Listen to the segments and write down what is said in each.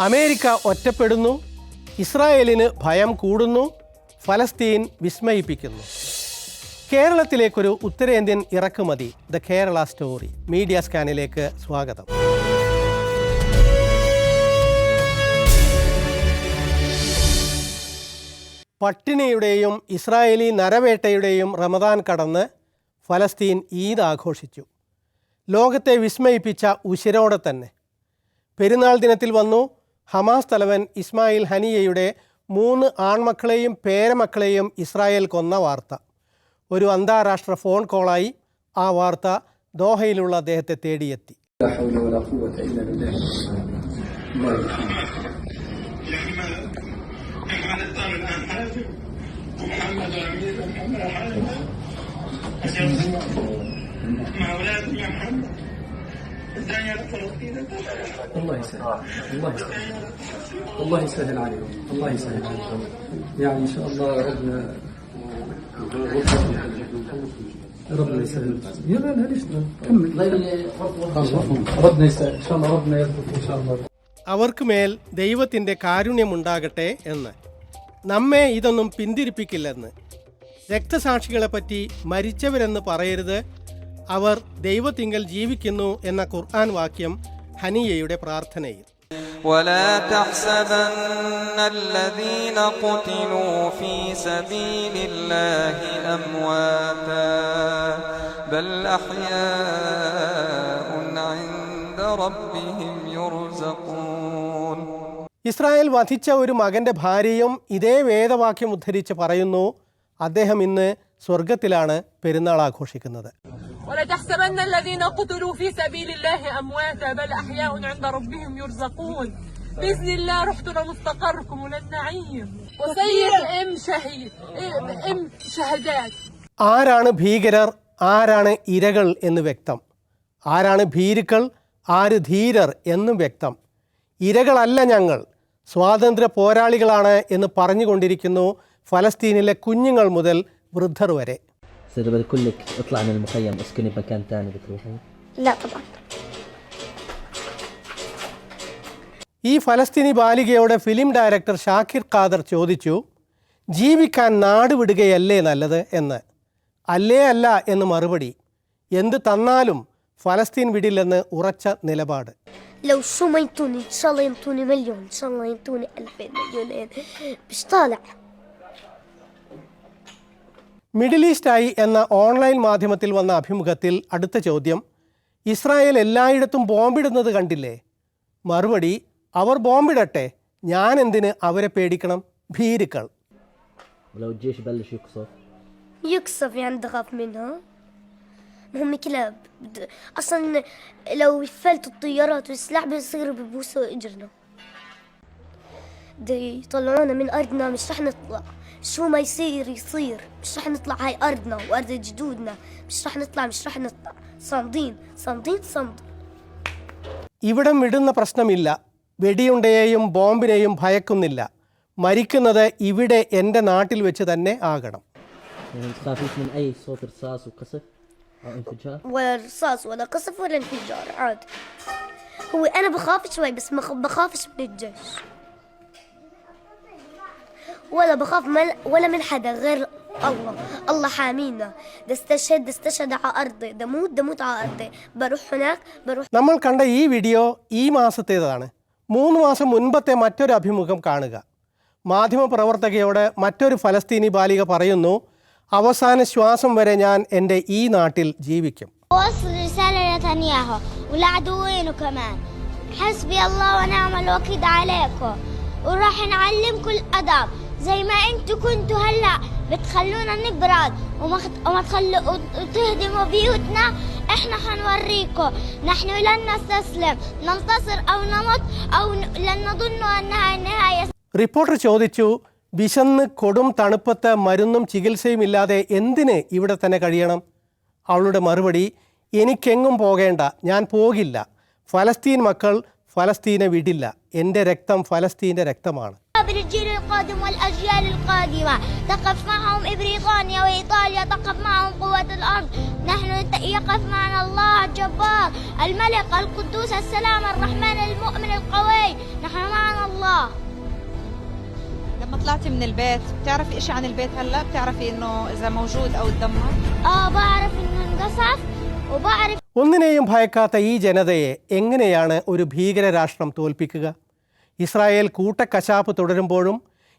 America ഒറ്റപ്പെടുന്നു ഇസ്രായേലിന് ഭയം കൂടുന്നു ഫലസ്തീൻ വിസ്മയിപ്പിക്കുന്നു. കേരളത്തിലേക്കൊരു ഉത്തരേന്ത്യൻ ഇറക്കുമതി. The Kerala story. മീഡിയ സ്കാനിലേക്ക് സ്വാഗതം. പട്ടിണിയുടെയും ഇസ്രായേലി നരവേട്ടയുടെയും റമദാൻ കടന്ന് ഫലസ്തീൻ ഈദ് ആഘോഷിച്ചു. ലോകത്തെ വിസ്മയിപ്പിച്ച ഉശിരോടെ തന്നെ. പെരുന്നാൾ ദിനത്തിൽ വന്നു ഹമാസ് തലവൻ ഇസ്മായിൽ ഹനിയയുടെ മൂന്ന് ആൺമക്കളെയും പേരമക്കളെയും ഇസ്രായേൽ കൊന്ന വാർത്ത. ഒരു അന്താരാഷ്ട്ര ഫോൺ കോളായി ആ വാർത്ത ദോഹയിലുള്ള അദ്ദേഹത്തെ തേടിയെത്തി. لا الله يسهل الله يسهل الله يسهل عليهم الله يسهل عليهم يعني إن شاء الله ربنا ربنا يسهل يا لا لا ليش كمل ربنا يسهل إن شاء الله ربنا يرزقك إن شاء الله അവർക്ക് മേൽ ദൈവത്തിൻ്റെ കാരുണ്യമുണ്ടാകട്ടെ എന്ന് നമ്മെ ഇതൊന്നും പിന്തിരിപ്പിക്കില്ലെന്ന് രക്തസാക്ഷികളെപ്പറ്റി മരിച്ചവരെന്ന് പറയരുത് അവർ ദൈവത്തിങ്കൽ ജീവിക്കുന്നു എന്ന ഖുർആൻ വാക്യം ഹനിയയുടെ പ്രാർത്ഥനയിൽ ولا تحسبن الذين قتلوا في سبيل الله أمواتا بل أحياء عند ربهم يرزقون ഇസ്രായേൽ വധിച്ച ഒരു മകന്റെ ഭാര്യയും ഇതേ വേദവാക്യം ഉദ്ധരിച്ച് പറയുന്നു അദ്ദേഹം ഇന്ന് സ്വർഗത്തിലാണ് പെരുന്നാൾ ആഘോഷിക്കുന്നത് ولا تحسبن الذين قتلوا في سبيل الله أمواتا بل أحياء عند ربهم يرزقون بإذن الله رحتوا لمستقركم وللنعيم وسيد أم شهيد أم شهدات ആരാണ് ഭീകരർ ആരാണ് ഇരകൾ എന്ന് വ്യക്തം ആരാണ് ഭീരുക്കൾ ആര് ധീരർ എന്നും വ്യക്തം ഇരകളല്ല ഞങ്ങൾ സ്വാതന്ത്ര്യ പോരാളികളാണ് എന്ന് പറഞ്ഞുകൊണ്ടിരിക്കുന്നു ഫലസ്തീനിലെ കുഞ്ഞുങ്ങൾ മുതൽ വൃദ്ധർ വരെ سير بقول لك اطلع من المخيم اسكني بمكان تاني بتروحي لا طبعا ഈ ഫലസ്തീനി ബാലികയോട് ഫിലിം ഡയറക്ടർ ഷാക്കിർ ഖാദർ ചോദിച്ചു ജീവിക്കാൻ നാട് വിടുകയല്ലേ നല്ലത് എന്ന് അല്ലേ അല്ല എന്ന് മറുപടി എന്ത് തന്നാലും ഫലസ്തീൻ വിടില്ലെന്ന് ഉറച്ച നിലപാട് لو شو ما ينطوني ان شاء الله ينطوني مليون ان شاء الله ينطوني ألفين مليونين مش طالع മിഡിൽ ഈസ്റ്റ് ഐ എന്ന ഓൺലൈൻ മാധ്യമത്തിൽ വന്ന അഭിമുഖത്തിൽ അടുത്ത ചോദ്യം ഇസ്രായേൽ എല്ലായിടത്തും ബോംബിടുന്നത് കണ്ടില്ലേ മറുപടി അവർ ബോംബിടട്ടെ ഞാൻ എന്തിന് അവരെ പേടിക്കണം ഭീരുക്കൾ ولو الجيش بلش يقصف يكسف يعني تخاف منها ما هم كلاب بد- اصلا لو فلتوا الطيارات والسلاح بيصيروا ببوسوا اجرنا بده يطلعونا من ارضنا مش رح نطلع شو ما يصير يصير مش رح نطلع هاي ارضنا وارض جدودنا مش رح نطلع مش رح نطلع صامدين صامدين صامدين ഇവിടം വിടുന്ന പ്രശ്നമില്ല വെടിയുണ്ടയെയും ബോംബിനെയും ഭയക്കുന്നില്ല മരിക്കുന്നത് ഇവിടെ എൻ്റെ നാട്ടിൽ വെച്ച് തന്നെ ആകണം يعني تخافيش من اي صوت رصاص وقصف او انفجار ولا رصاص ولا قصف ولا انفجار عادي هو انا بخاف شوي بس ما خ- بخافش من الجيش ولا بخاف مل ولا من حدا غير الله الله حامينا ده استشهد ده استشهد على ارضي ده موت ده موت على ارضي بروح هناك بروح നമ്മൾ കണ്ട ഈ വീഡിയോ ഈ മാസത്തേതാണ് മൂന്ന് മാസം മുൻപത്തെ മറ്റൊരു അഭിമുഖം കാണുക മാധ്യമപ്രവർത്തകയോട് മറ്റൊരു ഫലസ്തീനി ബാലിക പറയുന്നു അവസാന ശ്വാസം വരെ ഞാൻ എൻ്റെ ഈ നാട്ടിൽ ജീവിക്കും وصل رسالة لنتنياهو ولعدوينه كمان حسبي الله ونعم الوكيل عليكم وراح نعلمكم الأدب زي ما انتوا كنتوا هلا بتخلونا نبرد وما, خت... وما تخلوا وتهدموا بيوتنا احنا حنوريكم نحن لن نستسلم ننتصر او نمت او ن- لن نظن انها النهاية റിപ്പോർട്ടർ ചോദിച്ചു വിശന്ന് കൊടും തണുപ്പത്ത് മരുന്നും ചികിത്സയും ഇല്ലാതെ എന്തിന് ഇവിടെ തന്നെ കഴിയണം അവളുടെ മറുപടി എനിക്കെങ്ങും പോകേണ്ട ഞാൻ പോകില്ല ഫലസ്തീൻ മക്കൾ ഫലസ്തീനെ വിടില്ല എൻ്റെ രക്തം ഫലസ്തീൻ്റെ രക്തമാണ് بالجيل القادم والأبد الأجيال القادمة تقف معهم بريطانيا وإيطاليا تقف معهم قوة الأرض نحن يقف معنا الله الجبار الملك القدوس السلام الرحمن المؤمن القوي نحن معنا الله لما طلعتي من البيت بتعرفي اشي عن البيت هلا بتعرفي انه اذا موجود او تدمر آه بعرف إنه انقصف وبعرف ഒന്നിനെയും ഭയക്കാത്ത ഈ ജനതയെ എങ്ങനെയാണ് ഒരു ഭീകരരാഷ്ട്രം തോൽപ്പിക്കുക ഇസ്രായേൽ കൂട്ടക്കശാപ്പ് തുടരുമ്പോഴും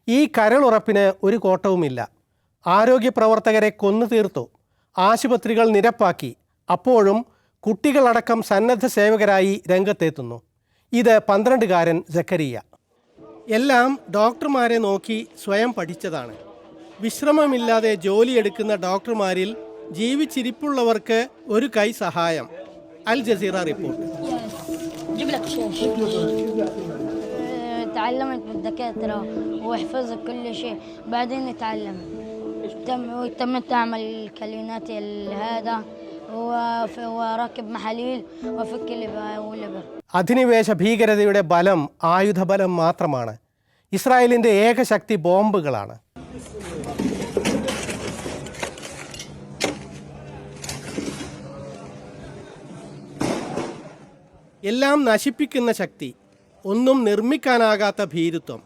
ഈ കരളുറപ്പിന് ഒരു കോട്ടവുമില്ല. ആരോഗ്യ പ്രവർത്തകരെ കൊന്നു തീർത്തു. ആശുപത്രികൾ നിരപ്പാക്കി. അപ്പോഴും കുട്ടികളടക്കം സന്നദ്ധ സേവകരായി രംഗത്തെത്തുന്നു. ഇത് പന്ത്രണ്ടുകാരൻ ജക്കരിയ എല്ലാം ഡോക്ടർമാരെ നോക്കി സ്വയം പഠിച്ചതാണ്. വിശ്രമമില്ലാതെ ജോലിയെടുക്കുന്ന ഡോക്ടർമാരിൽ ജീവിച്ചിരിപ്പുള്ളവർക്ക് ഒരു കൈ സഹായം. അൽ ജസീറ റിപ്പോർട്ട്. تعلمت من الدكاترة وحفظت كل شيء بعدين تعلمت تم وتمت أعمل كلينات هذا وف- وراكب محاليل وافك اللبر واللبر അധിനിവേശ ഭീകരതയുടെ ബലം ആയുധബലം മാത്രമാണ് ഇസ്രായേലിൻ്റെ ഏക ശക്തി ബോംബുകളാണ് എല്ലാം നശിപ്പിക്കുന്ന ശക്തി ഒന്നും നിർമ്മിക്കാനാകാത്ത ഭീരുത്വം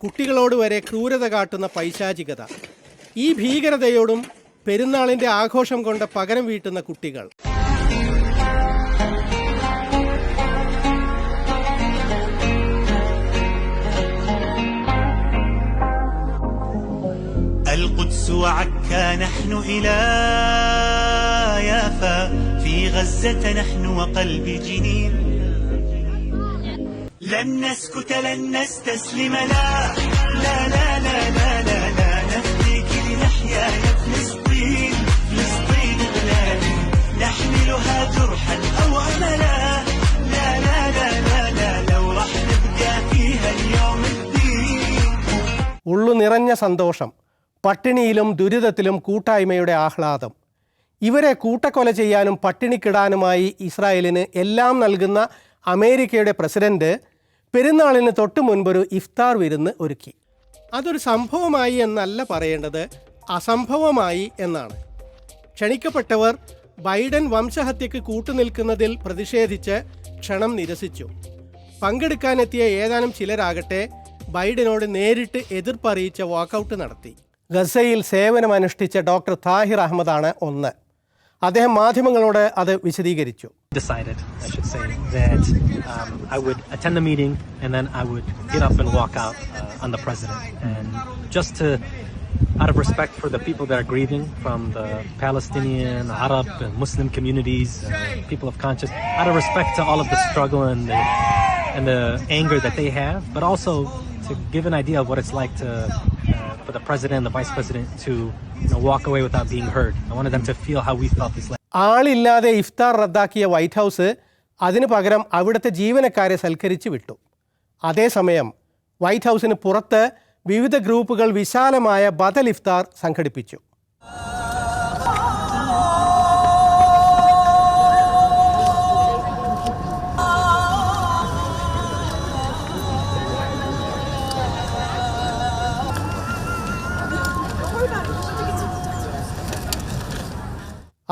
കുട്ടികളോട് വരെ ക്രൂരത കാട്ടുന്ന പൈശാചികത ഈ ഭീകരതയോടും പെരുന്നാളിൻ്റെ ആഘോഷം കൊണ്ട് പകരം വീട്ടുന്ന കുട്ടികൾ القدس وعكا نحن إلى يافا في غزة نحن وقلب جنين لن نسكت لن نستسلم لا لا لا لا لا لا, لا نفديك لنحيا يا فلسطين فلسطين بلادي نحملها جرحا أو أملا لا لا لا لا لا لو راح نبقى فيها اليوم الدين ഉള്ളു നിറഞ്ഞ സന്തോഷം പട്ടിണിയിലും ദുരിതത്തിലും കൂട്ടായ്മയുടെ ആഹ്ലാദം ഇവരെ കൂട്ടക്കൊല ചെയ്യാനും പട്ടിണിക്കിടാനുമായി ഇസ്രായേലിന് എല്ലാം നൽകുന്ന അമേരിക്കയുടെ പ്രസിഡന്റ് പെരുന്നാളിന് തൊട്ടു മുൻപൊരു ഇഫ്താർ വിരുന്ന് ഒരുക്കി. അതൊരു സംഭവമായി എന്നല്ല പറയേണ്ടത് അസംഭവമായി എന്നാണ്. ക്ഷണിക്കപ്പെട്ടവർ ബൈഡൻ വംശഹത്യക്ക് കൂട്ടുനിൽക്കുന്നതിൽ പ്രതിഷേധിച്ച് ക്ഷണം നിരസിച്ചു. പങ്കെടുക്കാനെത്തിയ ഏതാനും ചിലരാകട്ടെ ബൈഡനോട് നേരിട്ട് എതിർപ്പറിയിച്ച വാക്കൗട്ട് നടത്തി. ഗസയിൽ സേവനമനുഷ്ഠിച്ച ഡോക്ടർ താഹിർ അഹമ്മദാണ് ഒന്ന്. അദ്ദേഹം മാധ്യമങ്ങളോട് അത് വിശദീകരിച്ചു decided, I should say, that um, I would attend the meeting and then I would get up and walk out uh, on the president. And just to, out of respect for the people that are grieving from the Palestinian, Arab, and Muslim communities, uh, people of conscience, out of respect to all of the struggle and the, and the anger that they have, but also to give an idea of what it's like to, uh, for the president and the vice president to you know, walk away without being heard. I wanted them to feel how we felt this last. ആളില്ലാതെ ഇഫ്താർ റദ്ദാക്കിയ white house അതിനു പകരം അവിടുത്തെ ജീവനക്കാരെ സൽക്കരിച്ച് വിട്ടു അതേസമയം white ഹൗസിന് പുറത്ത് വിവിധ ഗ്രൂപ്പുകൾ വിശാലമായ ബദൽ ഇഫ്താർ സംഘടിപ്പിച്ചു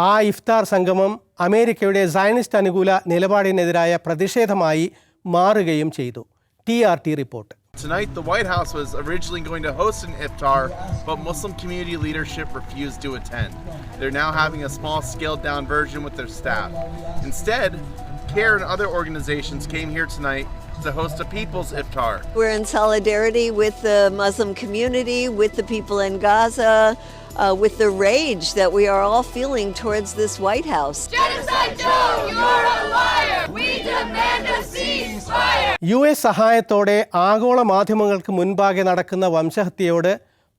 ആ ഇഫ്താർ സംഗമം അമേരിക്കയുടെ സയനിസ്റ്റ് അനുകൂല നിലപാടിനെതിരായ പ്രതിഷേധമായി മാറുകയും ചെയ്തു T R T report Tonight, the White House was originally going to host an iftar, but Muslim community leadership refused to attend. They're now having a small, scaled down version with their staff. Instead, CARE and other organizations came here tonight to host a people's iftar. We're in solidarity with the Muslim community, with the people in Gaza, uh, with the rage that we are all feeling towards this White House. Genocide Joe, you're a liar! We demand a ceasefire! U S സഹായത്തോടെ ആഗോള മാധ്യമങ്ങൾക്ക് മുൻപാകെ നടക്കുന്ന വംശഹത്യയോട്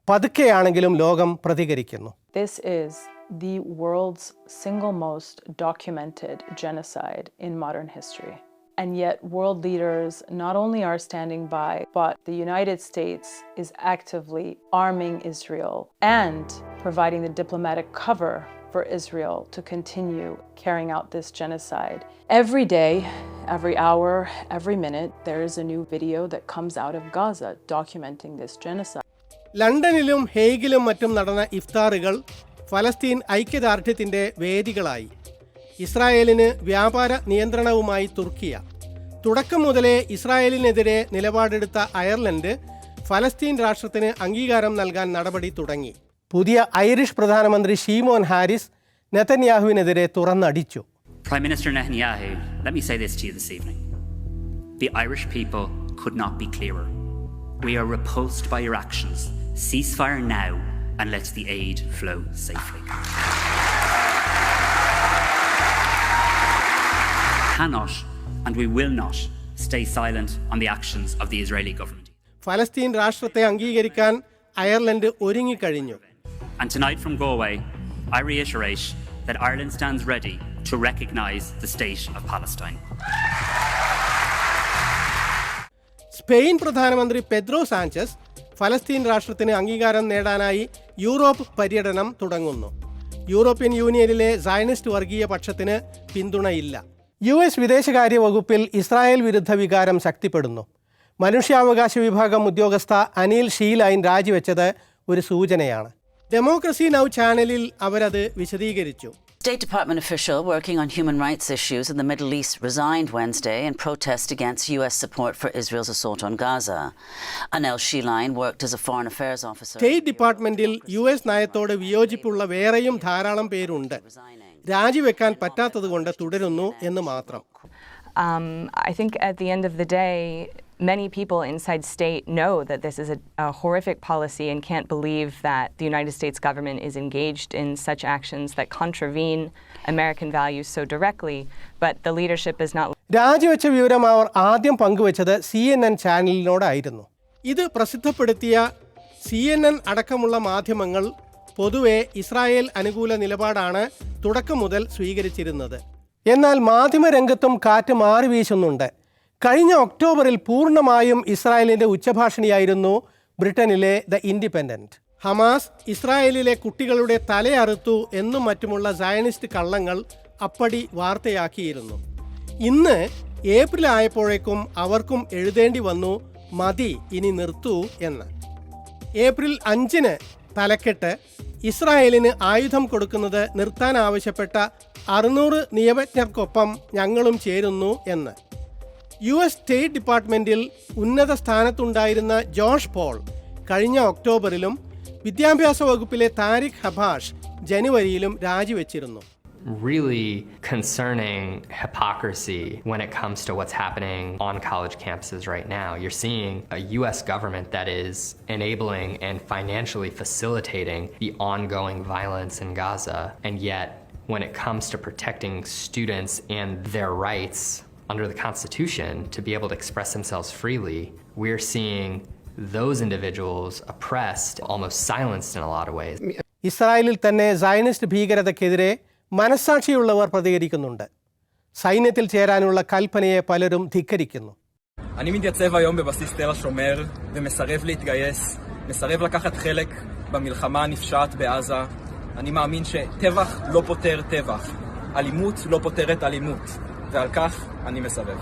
പതുക്കെയാണെങ്കിലും ലോകം പ്രതികരിക്കുന്നു This is the world's single most documented genocide in modern history. And yet, world leaders not only are standing by, but the United States is actively arming Israel and providing the diplomatic cover for Israel to continue carrying out this genocide. Every day, every hour, every minute, there is a new video that comes out of Gaza documenting this genocide. ലണ്ടനിലും ഹേഗിലും മറ്റും നടന്ന ഇഫ്താറുകൾ ഫലസ്തീൻ ഐക്യദാർഢ്യത്തിന്റെ വേദികളായി ഇസ്രായേലിന് വ്യാപാര നിയന്ത്രണവുമായി തുർക്കിയ തുടക്കം മുതലേ ഇസ്രായേലിനെതിരെ നിലപാടെടുത്ത Ireland ഫലസ്തീൻ രാഷ്ട്രത്തിന് അംഗീകാരം നൽകാൻ നടപടി തുടങ്ങി പുതിയ ഐറിഷ് പ്രധാനമന്ത്രി Shimon Haris നെതന്യാഹുവിനെതിരെ തുറന്നടിച്ചു Prime Minister Netanyahu, let me say this to you this evening. The Irish people could not be clearer. We are repulsed by your actions. Ceasefire now and let the aid flow safely. Cannot and we will not stay silent on the actions of the Israeli government. ഫലസ്തീൻ രാഷ്ട്രത്തെ അംഗീകരിക്കാൻ Ireland ഒരുങ്ങിക്കഴിഞ്ഞു And tonight from Galway, I reiterate that Ireland stands ready to recognize the state of Palestine. Spain പ്രധാനമന്ത്രി Pedro Sanchez ഫലസ്തീൻ രാഷ്ട്രത്തിന് അംഗീകാരം നേടാനായി Europe പര്യടനം തുടങ്ങുന്നു യൂറോപ്യൻ യൂണിയനിലെ സയനിസ്റ്റ് വർഗീയ പക്ഷത്തിന് പിന്തുണയില്ല യു എസ് വിദേശകാര്യ വകുപ്പിൽ ഇസ്രായേൽ വിരുദ്ധ വികാരം ശക്തിപ്പെടുന്നു മനുഷ്യാവകാശ വിഭാഗം ഉദ്യോഗസ്ഥ അനിൽ ഷീലൈൻ രാജിവെച്ചത് ഒരു സൂചനയാണ് ഡെമോക്രസി നൗ ചാനലിൽ അവരത് വിശദീകരിച്ചു State Department official working on human rights issues in the Middle East resigned Wednesday in protest against U.S. support for Israel's assault on Gaza. Anel Sheline worked as a foreign affairs officer. State ഡിപ്പാർട്ട്മെന്റിൽ U S നയത്തോട് വിയോജിപ്പുള്ള വേറെയും ധാരാളം പേരുണ്ട് രാജിവെക്കാൻ പറ്റാത്തതുകൊണ്ട് തുടരുന്നു എന്ന് മാത്രം Um, I think at the end of the day, many people inside state know that this is a, a horrific policy and can't believe that the United States government is engaged in such actions that contravene American values so directly, but the leadership is not. രാജിവെച്ച വിവരം അവർ ആദ്യം പങ്കുവച്ചത് C N N ചാനലിനോടായിരുന്നു ഇത് പ്രസിദ്ധപ്പെടുത്തിയ C N N അടക്കമുള്ള മാധ്യമങ്ങൾ പൊതുവെ Israel അനുകൂല നിലപാടാണ് തുടക്കം മുതൽ സ്വീകരിച്ചിരുന്നത്. എന്നാൽ മാധ്യമരംഗത്തും കാറ്റ് മാറി വീശുന്നുണ്ട്. കഴിഞ്ഞ ഒക്ടോബറിൽ പൂർണമായും ഇസ്രായേലിന്റെ ഉച്ചഭാഷണിയായിരുന്നു ബ്രിട്ടനിലെ ദ ഇൻഡിപെൻഡന്റ്. ഹമാസ് ഇസ്രായേലിലെ കുട്ടികളുടെ തലയറുത്തു എന്നും മറ്റുമുള്ള സയനിസ്റ്റ് കള്ളങ്ങൾ അപ്പടി വാർത്തയാക്കിയിരുന്നു. ഇന്ന് ഏപ്രിൽ ആയപ്പോഴേക്കും അവർക്കും എഴുതേണ്ടി വന്നു മതി ഇനി നിർത്തൂ എന്ന്. ഏപ്രിൽ അഞ്ചിന് തലക്കെട്ട് ഇസ്രായേലിന് ആയുധം കൊടുക്കുന്നത് നിർത്താൻ ആവശ്യപ്പെട്ട അറുന്നൂറ് നിയമജ്ഞർക്കൊപ്പം ഞങ്ങളും ചേരുന്നു എന്ന്. യു എസ് സ്റ്റേറ്റ് ഡിപ്പാർട്ട്മെന്റിൽ ഉന്നത സ്ഥാനത്തുണ്ടായിരുന്ന ജോഷ് പോൾ കഴിഞ്ഞ ഒക്ടോബറിലും വിദ്യാഭ്യാസ വകുപ്പിലെ Tariq Habash ജനുവരിയിലും രാജിവെച്ചിരുന്നു. really concerning hypocrisy when it comes to what's happening on college campuses right now. You're seeing a US government that is enabling and financially facilitating the ongoing violence in Gaza, and yet when it comes to protecting students and their rights under the Constitution to be able to express themselves freely, we're seeing those individuals oppressed, almost silenced in a lot of ways. ഇസ്രായേലിൽ തന്നെ Zionist ഭീകരതയ്ക്കെതിരെ മനസ്സാക്ഷിയുള്ളവർ പ്രതികരിക്കുന്നുണ്ട് സൈന്യത്തിൽ ചേരാനുള്ള കൽപ്പനയെ പലരും ധിക്കരിക്കുന്നു אני מתייצב היום בבסיס תל השומר ומסרב להתגייס, מסרב לקחת חלק במלחמה הנפשעת בעזה. אני מאמין שטבח לא פותר טבח, אלימות לא פותרת אלימות, ועל כך אני מסרב.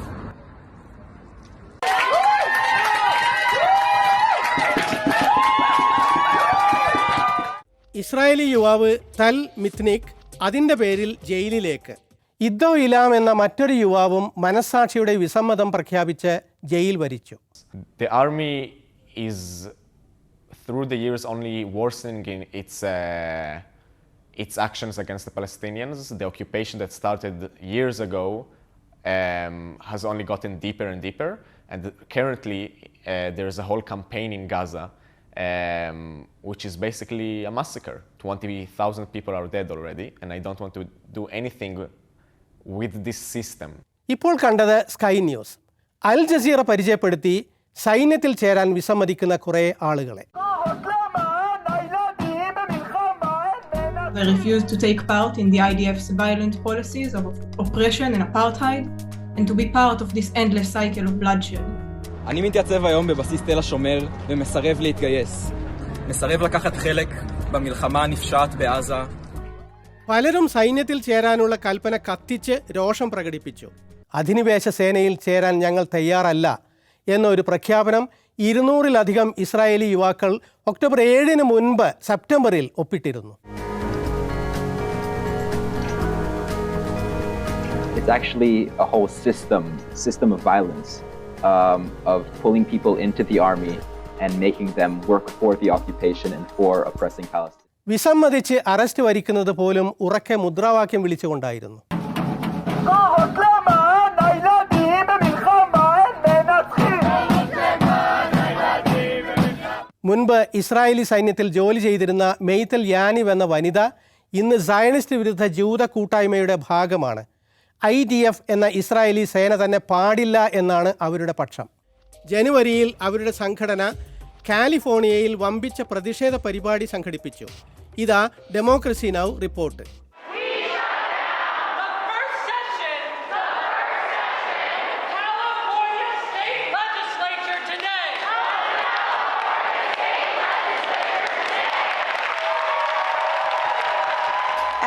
Israeli യുവാവ് തൽ മിത്നിക് അതിന്റെ പേരിൽ ജയിലിലേക്ക് ഇദ്ദോ ഇലാം എന്ന മറ്റൊരു യുവാവും മനസ്സാക്ഷിയുടെ വിസമ്മതം പ്രഖ്യാപിച്ച് ജയിൽ വരിച്ചു through the years, only worsening in its, uh, its actions against the Palestinians. The occupation that started years ago um, has only gotten deeper and deeper. And currently, uh, there is a whole campaign in Gaza, um, which is basically a massacre. 20,000 people are dead already, and I don't want to do anything with this system. ഇപ്പോൾ കണ്ടത് Sky News Al Jazeera പരിചയപ്പെടുത്തി സൈന്യത്തിൽ ചേരാൻ വിസമ്മതിക്കുന്ന കുറേ ആളുകളെ They refuse to take part in the IDF's violent policies of oppression and apartheid, and to be part of this endless cycle of bloodshed. אני מתייצב היום בבסיס תל השומר ומסרב להתגייס. מסרב לקחת חלק במלחמה הנפשעת בעזה. പലരും സൈന്യത്തിൽ ചേരാനുള്ള കൽപ്പന കത്തിച്ച് രോഷം പ്രകടിപ്പിച്ചു അധിനിവേശ സേനയിൽ ചേരാൻ ഞങ്ങൾ തയ്യാറല്ല എന്നൊരു പ്രഖ്യാപനം ഇരുന്നൂറിലധികം ഇസ്രായേലി യുവാക്കൾ ഒക്ടോബർ ഏഴിന് മുൻപ് സെപ്റ്റംബറിൽ ഒപ്പിട്ടിരുന്നു It's actually a whole system, system of violence, um, of pulling people into the army and making them work for the occupation and for oppressing Palestine. വിസമ്മതിച്ച് അറസ്റ്റ് വരിക്കുന്നത് പോലും ഉറക്കെ മുദ്രാവാക്യം വിളിച്ചുകൊണ്ടായിരുന്നു. മുൻപ് ഇസ്രായേലി സൈന്യത്തിൽ ജോലി ചെയ്തിരുന്ന മെയ്ത്തൽ യാനിവ് എന്ന വനിത ഇന്ന് സയണിസ്റ്റ് വിരുദ്ധ ജൂത കൂട്ടായ്മയുടെ ഭാഗമാണ്. ഐ ഡി എഫ് എന്ന ഇസ്രായേലി സേന തന്നെ പാടില്ല എന്നാണ് അവരുടെ പക്ഷം. ജനുവരിയിൽ അവരുടെ സംഘടന കാലിഫോർണിയയിൽ വമ്പിച്ച പ്രതിഷേധ പരിപാടി സംഘടിപ്പിച്ചു. ഇതാ Democracy Now report.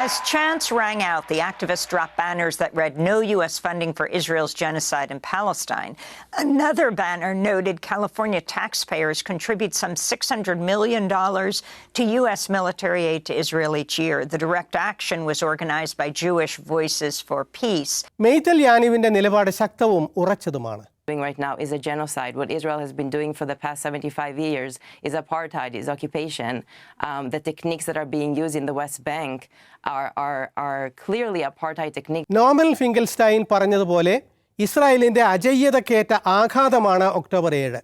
As chants rang out, the activists dropped banners that read no U.S. funding for Israel's genocide in Palestine. Another banner noted California taxpayers contribute some $600 million to U.S. military aid to Israel each year. The direct action was organized by Jewish Voices for Peace. മെയ്ത്തൽ യാനിവിന്റെ നിലപാട് ശക്തവും ഉറച്ചതുമാണ് Doing right now is a genocide. What Israel has been doing for the past 75 years is apartheid, is occupation. Um, the techniques that are being used in the West Bank are, are, are clearly apartheid techniques. Norman Finkelstein പറഞ്ഞതുപോലെ ഇസ്രായേലിന്റെ അജയ്യതക്കേറ്റ ആഘാതമാണ് October ഏഴ്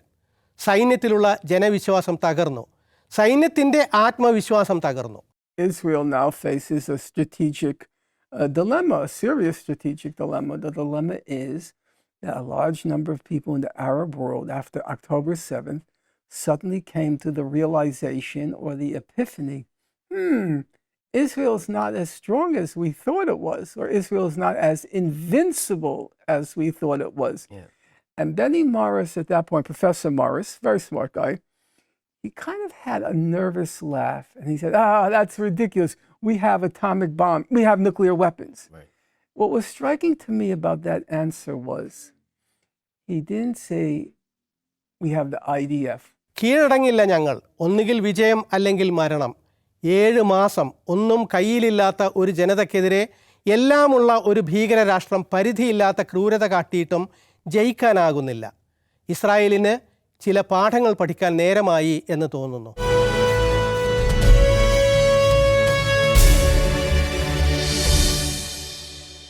സൈന്യത്തിലുള്ള ജനവിശ്വാസം തകർന്നു സൈന്യത്തിന്റെ ആത്മവിശ്വാസം തകർന്നു Israel now faces a strategic uh, dilemma, a serious strategic dilemma. The dilemma is that a large number of people in the Arab world after October 7th suddenly came to the realization or the epiphany hmm, Israel's not as strong as we thought it was, or Israel's not as invincible as we thought it was. Yeah. And Benny Morris, at that point, Professor Morris, very smart guy, he kind of had a nervous laugh and he said, Ah, that's ridiculous. We have atomic bomb, we have nuclear weapons. What was striking to me about that answer was he didn't say we have the IDF. കീഴടങ്ങില്ല ഞങ്ങൾ. ഒന്നുകിൽ വിജയം അല്ലെങ്കിൽ മരണം. ഏഴ് മാസം ഒന്നും കയ്യിലില്ലാത്ത ഒരു ജനതയ്ക്കെതിരെ എല്ലാമുള്ള ഒരു ഭീകര രാഷ്ട്രം പരിധിയില്ലാത്ത ക്രൂരത കാട്ടിയിട്ടും ജയിക്കാനാകുന്നില്ല. ഇസ്രായേലിന് ചില പാഠങ്ങൾ പഠിക്കാൻ നേരമായി എന്ന് തോന്നുന്നു.